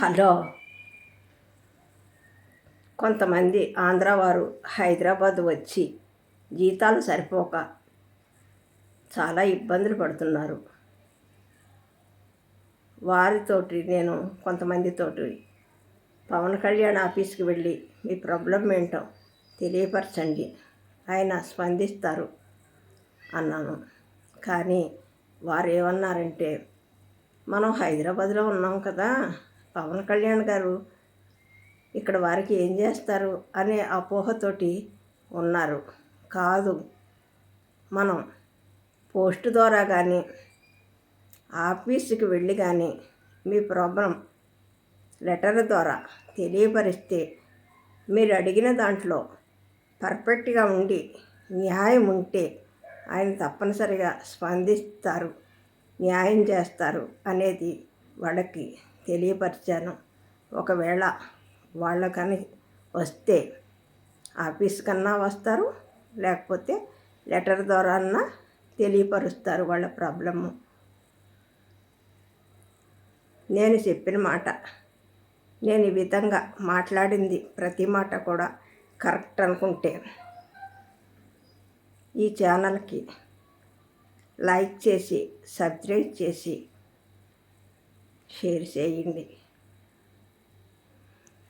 Hello. కొంతమంది ఆంధ్ర వారు హైదరాబాద్ వచ్చి జీతాలు సరిపోక చాలా ఇబ్బందులు పడుతున్నారు. వారితోటి నేను కొంతమందితోటి పవన్ కళ్యాణ్ ఆఫీస్కి వెళ్ళి మీ ప్రాబ్లం ఏంటో తెలియపరచండి. ఆయన స్పందిస్తారు అన్నాను. కానీ వారు ఏమన్నారంటే మనం హైదరాబాద్లో ఉన్నాం కదా పవన్ కళ్యాణ్ గారు ఇక్కడ వారికి ఏం చేస్తారు అనే అపోహతోటి ఉన్నారు. కాదు మనం పోస్ట్ ద్వారా కానీ ఆఫీస్కి వెళ్ళి కానీ మీ ప్రాబ్లం లెటర్ ద్వారా తెలియపరిస్తే మీరు అడిగిన దాంట్లో పర్ఫెక్ట్గా ఉండి న్యాయం ఉంటే ఆయన తప్పనిసరిగా స్పందిస్తారు న్యాయం చేస్తారు అనేది వాళ్ళకి తెలియపరిచాను. ఒకవేళ వాళ్ళకని వస్తే ఆఫీస్ కన్నా వస్తారు లేకపోతే లెటర్ ద్వారా అన్నా తెలియపరుస్తారు వాళ్ళ ప్రాబ్లము. నేను చెప్పిన మాట నేను ఈ విధంగా మాట్లాడింది ప్రతి మాట కూడా కరెక్ట్ అనుకుంటే ఈ ఛానల్కి లైక్ చేసి సబ్స్క్రైబ్ చేసి షేర్ చేయండి.